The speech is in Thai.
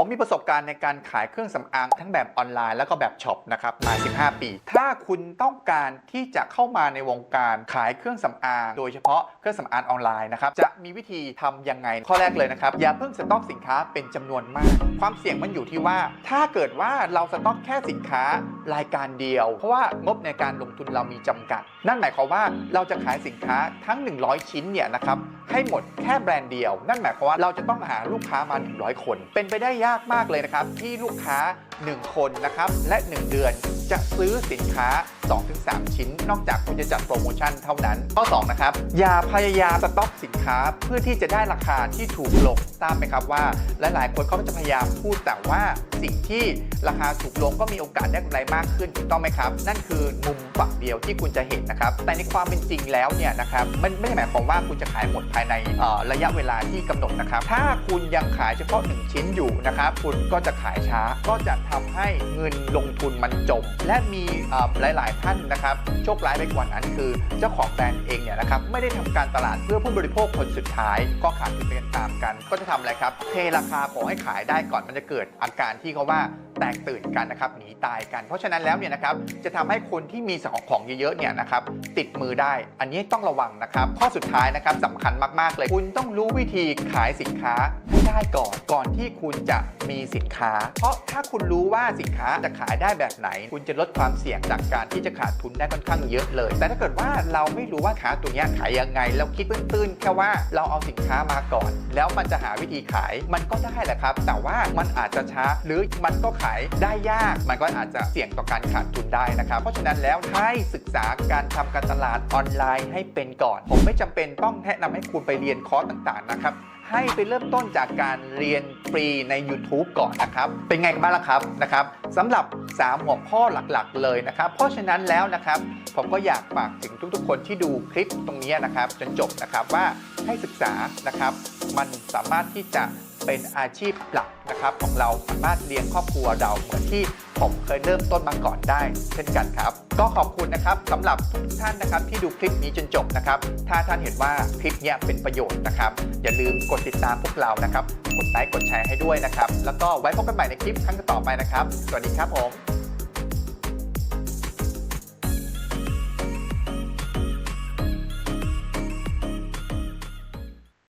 ผมมีประสบการณ์ในการขายเครื่องสำอางทั้งแบบออนไลน์แล้วก็แบบช็อปนะครับมา 15 ปี ถ้าคุณต้องการที่จะเข้ามาในวงการขายเครื่องสำอาง โดยเฉพาะเครื่องสำอางออนไลน์นะครับจะมีวิธีทำยังไง ข้อแรกเลยนะครับ อย่าเพิ่งสต็อกสินค้าเป็นจำนวนมาก ความเสี่ยงมันอยู่ที่ว่า ถ้าเกิดว่าเราสต็อกแค่สินค้ารายการเดียว เพราะว่างบในการลงทุนเรามีจำกัด นั่นหมายความว่าเราจะขายสินค้าทั้ง 100 ชิ้นเนี่ยนะครับให้หมดแค่แบรนด์เดียว นั่นหมายความว่าเราจะต้องหาลูกค้ามา 100 คน เป็นไปได้ยากมากเลยนะครับ ที่ลูกค้า 1 คนนะครับและ 1 เดือนจะซื้อสินค้า 2-3 ชิ้น นอกจากคุณจะจัดโปรโมชั่นเท่านั้น ข้อ 2 นะครับ อย่าพยายามสต็อกสินค้าเพื่อที่จะได้ราคาที่ถูกลงทราบไหมครับว่า หลายๆ คนเขาจะพยายามพูดแต่ว่าสิ่งที่ราคาถูกลงก็มีโอกาสได้กำไรมากขึ้นถูกต้องไหมครับ นั่นคือมุมฝั่งเดียวที่คุณจะเห็นนะครับ แต่ในความเป็นจริงแล้วเนี่ยนะครับมันไม่ได้หมายความว่าคุณจะขายหมดภายในระยะเวลาที่กำหนดนะครับ ถ้าคุณยังขายเฉพาะ 1 ชิ้นอยู่นะครับคุณก็จะขายช้าก็จะทำให้เงินลงทุนมันจม และมีหลายๆ ท่านนะครับโชคร้ายไปกว่านั้นคือเจ้าของแบรนด์เองเนี่ยนะครับไม่ได้ทำการตลาดเพื่อผู้บริโภคคนสุดท้าย ก็ขาดทุนไปตามกัน ก็จะทำอะไรครับเทราคาขอให้ขายได้ก่อนมันจะเกิดอาการที่เขาว่า แตกตื่นกันนะครับหนีตายกัน เพราะฉะนั้นแล้วเนี่ยนะครับจะทำให้คนที่มีของของเยอะๆเนี่ยนะครับติดมือได้ อันนี้ต้องระวังนะครับ ข้อสุดท้ายนะครับสำคัญมากๆเลย คุณต้องรู้วิธีขายสินค้าให้ได้ก่อนก่อนที่คุณจะมีสินค้า เพราะถ้าคุณรู้ว่าสินค้าจะขายได้แบบไหน คุณจะลดความเสี่ยงจากการที่จะขาดทุนได้ค่อนข้างเยอะเลย แต่ถ้าเกิดว่าเราไม่รู้ว่าขาตัวเนี้ยขายยังไงแล้วคิดตื้นๆแค่ว่าเราเอาสินค้ามาก่อน แล้วมันจะหาวิธีขายมันก็ได้แหละครับ แต่ว่ามันอาจจะช้าหรือมันก็ขายได้ยาก มันก็อาจจะเสี่ยงต่อการขาดทุนได้นะครับ เพราะฉะนั้นแล้วให้ศึกษาการทำการตลาดออนไลน์ให้เป็นก่อน ผมไม่จำเป็นต้องแนะนำให้คุณไปเรียนคอร์สต่างๆนะครับให้ไปเริ่มต้นจากการเรียนฟรีใน YouTube ก่อนนะครับ เป็นไงกันบ้างล่ะครับนะครับสำหรับ 3 หัวข้อหลักๆ เลยนะครับ เพราะฉะนั้นแล้วนะครับ ผมก็อยากฝากถึงทุกๆ คนที่ดูคลิปตรงนี้นะครับ จนจบนะครับว่าให้ศึกษานะครับ มันสามารถที่จะ เป็นอาชีพหลักนะครับของเราสามารถเลี้ยงครอบครัวเราเหมือนที่ผมเคยเริ่มต้นมาก่อนได้ เช่นกันครับ ก็ขอบคุณนะครับสำหรับทุกท่านนะครับที่ดูคลิปนี้จนจบนะครับ ถ้าท่านเห็นว่าคลิปนี้เป็นประโยชน์นะครับ อย่าลืมกดติดตามพวกเรานะครับ กดไลค์กดแชร์ให้ด้วยนะครับ แล้วก็ไว้พบกันใหม่ในคลิปครั้งต่อไปนะครับ สวัสดีครับผม